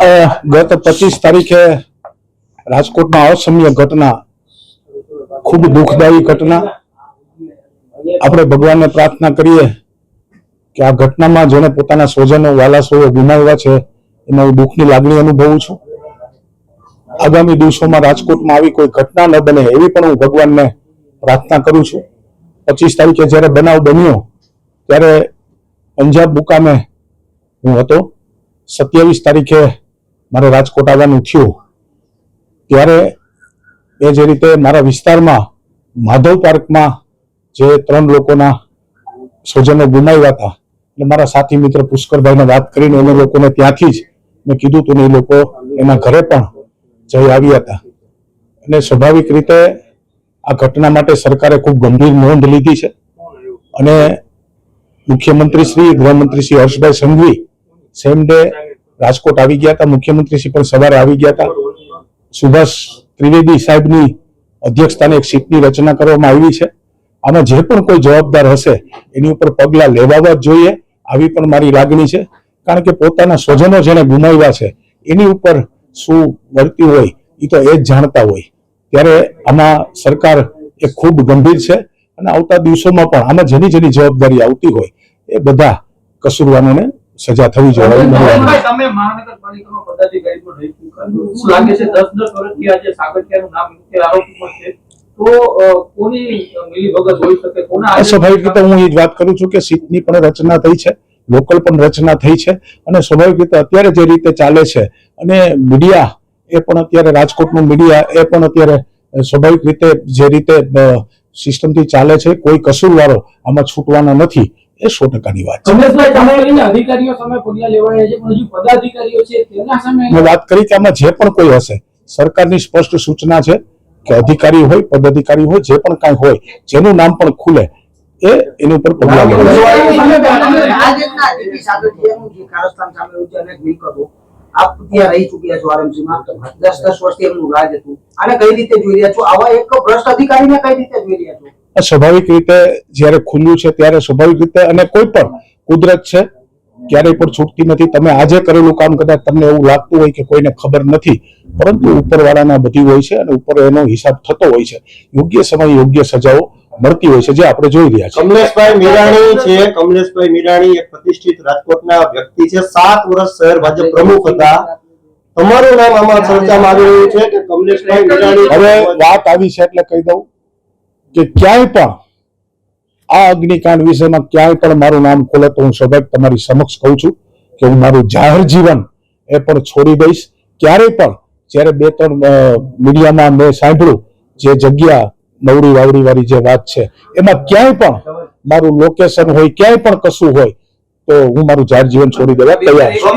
ગત પચીસ તારીખે રાજકોટમાં અસમ્ય ઘટના, ખૂબ દુઃખદાયી ઘટના. આપણે ભગવાનને પ્રાર્થના કરીએ કે આ ઘટનામાં જેને પોતાના સ્વજનો, વાલાસોએ ગુમાવ્યા છે, એમાં હું દુઃખની લાગણી અનુભવું છું. આગામી દિવસોમાં રાજકોટમાં આવી કોઈ ઘટના ન બને એવી પણ હું ભગવાનને પ્રાર્થના કરું છું. પચીસ તારીખે જ્યારે બનાવ બન્યો, ત્યારે પંજાબ મુકામે હું હતો. સત્યાવીસ તારીખે મારે રાજકોટ આવવાનું થયું, ત્યારે એ જે રીતે મારા વિસ્તારમાં માધવ પાર્કમાં જે ત્રણ લોકોના સ્વજનો ગુમાવ્યા હતા એટલે મારા સાથી મિત્ર પુષ્કરભાઈને વાત કરીને એને લોકોને ત્યાંથી જ મેં કીધું તું ને એ લોકો એના ઘરે પણ જઈ આવ્યા હતા. અને સ્વાભાવિક રીતે આ ઘટના માટે સરકારે ખૂબ ગંભીર નોંધ લીધી છે. અને મુખ્યમંત્રી શ્રી, ગૃહમંત્રી શ્રી હર્ષભાઈ સંઘવી સેમ ડે રાજકોટ આવી ગયા હતા. મુખ્યમંત્રી શ્રી પણ સવારે આવી ગયા હતા. સુભાષ ત્રિવેદી સાહેબની અધ્યક્ષતાને એક સીટની રચના કરવામાં આવી છે. આમાં જે પણ કોઈ જવાબદાર હશે, એની ઉપર પગલાં લેવાવા જ જોઈએ. આવી પણ મારી લાગણી છે. કારણ કે પોતાના સ્વજનો જેને ગુમાવ્યા છે, એની ઉપર શું વળતી હોય એ તો એ જ જાણતા હોય. ત્યારે આમાં સરકાર એ ખૂબ ગંભીર છે અને આવતા દિવસોમાં પણ આમાં જેની જેની જવાબદારી આવતી હોય, એ બધા કસૂરવારોને સજા થવી જોઈએ. તમે મહાનગરપાલિકાનો પદાધિકારી પણ રહી. શું લાગે છે 10 10 વર્ષથી આજે સાગઠિયાનું નામ મુખ્ય આરોપીમાં છે સ્વાભાવિક રીતે હું એ જ વાત કરું છું કે સીટની પણ રચના થઈ છે લોકલ પણ રચના થઈ છે અને સ્વાભાવિક રીતે અત્યારે જે રીતે ચાલે છે અને મીડિયા એ પણ અત્યારે રાજકોટનું મીડિયા એ પણ અત્યારે સ્વાભાવિક રીતે જે રીતે સિસ્ટમથી ચાલે છે કોઈ કસૂરવારો આમાં છૂટવાના નથી એ સો ટકાની વાત છે મેં વાત કરી કે આમાં જે પણ કોઈ હશે સરકારની સ્પષ્ટ સૂચના છે કે અધિકારી હોય પદાધિકારી હોય જે પણ કાંઈ હોય જેનું નામ પણ ખુલે એ એની ઉપર પગલા લેવા આપ ત્યાં રહી ચૂક્યા છો RMC માં દસ દસ વર્ષથી એમનું રાજ હતું આને કઈ રીતે જોઈ રહ્યા છો આવા એક ભ્રષ્ટ અધિકારીને કઈ રીતે જોઈ રહ્યા છો સ્વાભાવિક રીતે જ્યારે ખુલ્લું છે ત્યારે સ્વાભાવિક રીતે અને કોઈ પણ કુદરત છે ક્યારેય પણ છૂટતી નથી. તમે આજે કરેલું કામ કદાચ તમને એવું લાગતું હોય કે કોઈને ખબર નથી પરંતુ ઉપરવાળાના બધી હોય છે અને ઉપર એનો હિસાબ થતો હોય છે. યોગ્ય સમય યોગ્ય સજાઓ મળતી હોય છે જે આપણે જોઈ રહ્યા છીએ. કમલેશભાઈ મીરાણી છે. કમલેશભાઈ મીરાણી એક પ્રતિષ્ઠિત રાજકોટના વ્યક્તિ છે. સાત વર્ષ શહેર ભાજપ પ્રમુખ હતા. તમારું નામ આમાં ચર્ચામાં આવી રહ્યું છે કે કમલેશભાઈ મીરાણી હવે વાત આવી છે એટલે કહી દઉં. કે ક્યાંય પણ આ અગ્નિકાંડ વિષયમાં ક્યાંય પણ મારું નામ ખોલે તો હું સ્વાભાવિક તમારી સમક્ષ કહું છું કે હું મારું જાહેર જીવન એ પણ છોડી દઈશ. ક્યારેય પણ જ્યારે બે ત્રણ મીડિયામાં મેં સાંભળ્યું જે જગ્યા નવરી વાવરી વાળી જે વાત છે, એમાં ક્યાંય પણ મારું લોકેશન હોય, ક્યાંય પણ કશું હોય તો હું મારું જાહેર જીવન છોડી દેવા તૈયાર છું.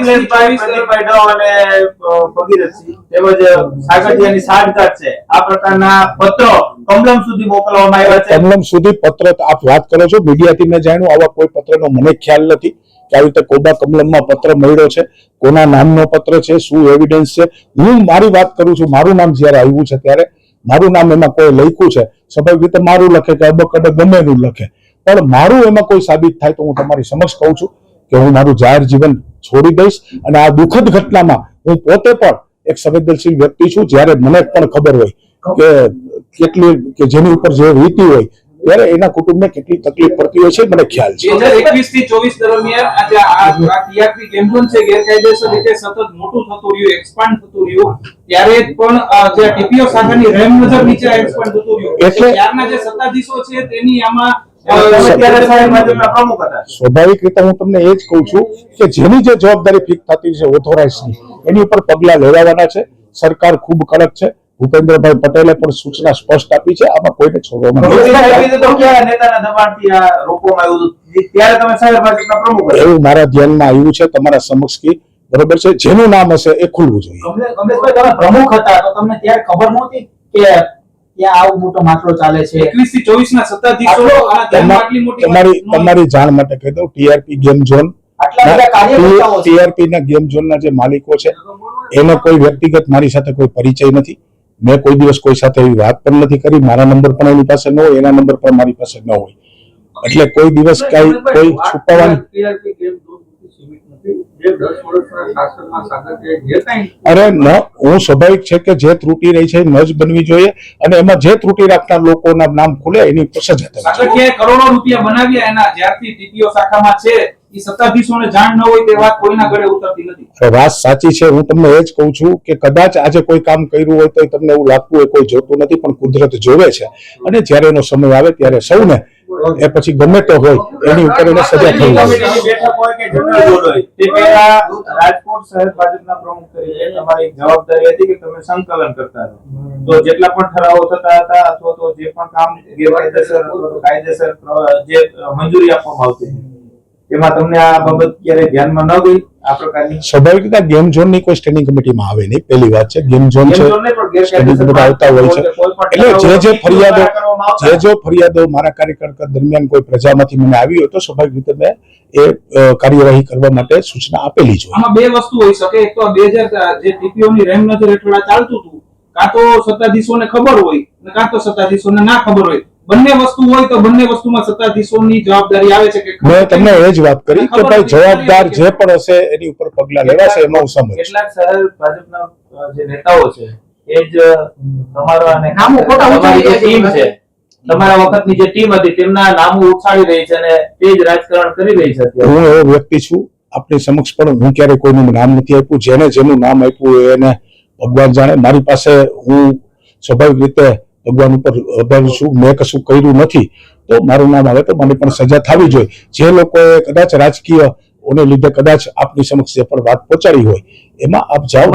કમલમ સુધી મોકલવામાં આવ્યા છે. કમલમ સુધી પત્ર આપ વાત કરો છો મીડિયાથી મેં જાણ્યું આવા કોઈ પત્રનો મને ખ્યાલ નથી કે આવી રીતે કોબા કમલમમાં પત્ર મળ્યો છે કોના નામનો પત્ર છે શું એવિડન્સ છે. હું મારી વાત કરું છું મારું નામ જ્યારે આવ્યું છે ત્યારે મારું નામ એમાં કોઈ લખ્યું છે સ્વાભાવિક રીતે મારું લખે કે અબક અડક ગમે એનું લખે. પણ મારું એમાં કોઈ સાબિત થાય તો હું તમારી સમક્ષ કહું છું કે હું મારું જાહેર જીવન છોડી દઈશ અને આ દુઃખદ ઘટનામાં હું પોતે પણ એક સંવેદનશીલ વ્યક્તિ છું જ્યારે મને પણ ખબર હોય કે કેટલી કે જેની ઉપર જે વીતી હોય ત્યારે એના કુટુંબને કેટલી તકલીફ પડતી હોય છે મને ખ્યાલ છે. એકવીસથી ચોવીસ દરમિયાન આજે આ આ TRP ગેમ છે ગેરકાયદેસર રીતે સતત મોટું થતું રહ્યું એક્સપાન્ડ થતું રહ્યું ત્યારે પણ જે ટીપીઓ શાખાની રેમ નજર નીચે એક્સપાન્ડ થતું રહ્યું. એટલે- ત્યારના જે સત્તાધીશો છે તેની આમાં સ્વાભાવિક રીતે હું તમને એ જ કહું છું કે જેની જે જવાબદારી ફિક્સ થતી છે ઓથોરાઇઝની એની ઉપર પગલા લેવાવાના છે. સરકાર ખૂબ કડક છે. ભૂપેન્દ્રભાઈ પટેલે પણ સૂચના સ્પષ્ટ આપી છે. આમાં કોઈને છોડવામાં એવી મારા ધ્યાનમાં આવ્યું છે તમારા સમક્ષ કે બરોબર છે. જેનું નામ હશે એ ખુલવું જોઈએ. પ્રમુખ હતા તો તમને ત્યારે ખબર નહોતી કે ત્યાં આવું મોટો મામલો ચાલે છે. એકવીસથી ચોવીસ ના સત્તાધીશો આટલો- આના ધ્યાનમાં આટલી મોટી તમારી તમારી જાણ માટે કહી દઉં ટીઆરપી ગેમ ઝોન. ટીઆરપી ના ગેમ જે માલિકો છે એનો કોઈ વ્યક્તિગત મારી સાથે કોઈ પરિચય નથી. મેં કોઈ દિવસ કોઈ સાથે એવી વાત પણ નથી કરી. મારા નંબર પણ એની પાસે ન હોય એના નંબર પણ મારી પાસે ન હોય. એટલે કોઈ દિવસ કઈ કોઈ છુપાવવાની અરે ન હું સ્વાભાવિક છે કે જે ત્રુટી રહી છે ન જ બનવી જોઈએ અને એમાં જે ત્રુટી રાખનાર લોકોના નામ ખુલે એની સજા થવી કરોડો રૂપિયા બનાવ્યા એના જ્યારથી ટીપીઓ શાખામાં છે વાત સાચી છે હું તમને એ જ કહું છું કે કદાચ આજે કોઈ કામ કર્યું હોય તો તમને એવું લાગતું હોય કોઈ જોતું નથી પણ કુદરત જોવે છે. અને જ્યારે એનો સમય આવે ત્યારે સૌને એ પછી ગમે તો હોય, એની ઉપર એને સજા થઈ પહેલા રાજકોટ શહેર ભાજપના પ્રમુખ તરીકે તમારી જવાબદારી હતી કે તમે સંકલન કરતા હતા તો જેટલા પણ ઠરાવો થતા હતા અથવા તો જે પણ કામ ગેરકાયદેસર કાયદેસર જે મંજૂરી આપવામાં આવતી એમાં તેમાં તમને આ બાબત ક્યારે ધ્યાનમાં ન ગઈ? સ્વાભાવિક રીતે ગેમ ઝોનની કોઈ સ્ટેન્ડિંગ કમિટીમાં આવે નહીં. પહેલી વાત છે ગેમ ઝોન છે સ્ટેન્ડિંગ કમિટી આવતા હોય છે. એટલે જે જે ફરિયાદો જે જે ફરિયાદો મારા કાર્યકર્તા દરમિયાન કોઈ પ્રજામાંથી મને આવી હોય તો સ્વાભાવિક રીતે મેં એ કાર્યવાહી કરવા માટે સૂચના આપેલી છે આમાં બે વસ્તુ હોઈ શકે. એક તો બે હજાર જે ટીપીઓ ની રેમ નજર હેઠળ ચાલતું હતું કાં તો સત્તાધીશોને ખબર હોય અને કાં તો સત્તાધીશોને ના ખબર હોય. બંને વસ્તુ હોય તો બંને વસ્તુમાં સત્તાધીશોની જવાબદારી આવે છે કે મેં તમને એ જ વાત કરી કે ભાઈ જવાબદાર જે પણ હશે એની ઉપર પગલા લેવાશે એમાં હું સમજ કેટલાક શહેર ભાજપના જે નેતાઓ છે એ જ તમારા અને નામો ખોટા જે ટીમ છે. તમારા વખતની જે ટીમ હતી તેમના નામો ઉછાળી રહી છે અને તે જ રાજકારણ કરી રહી છે હું એવો વ્યક્તિ છું આપણી સમક્ષ પણ હું ક્યારે કોઈનું નામ નથી આપ્યું. જેને જેનું નામ આપ્યું એને ભગવાન જાણે. મારી પાસે હું સ્વાભાવિક રીતે ભગવાન ઉપર અભાવ શું, મેં કશું કર્યું નથી, તો મારું નામ આવે તો મને પણ સજા થવી જોઈએ. જે લોકોએ કદાચ રાજકીય ઓને લીધે કદાચ આપની સમક્ષ જે પણ વાત પહોંચાડી હોય, એમાં આપ જાઓ.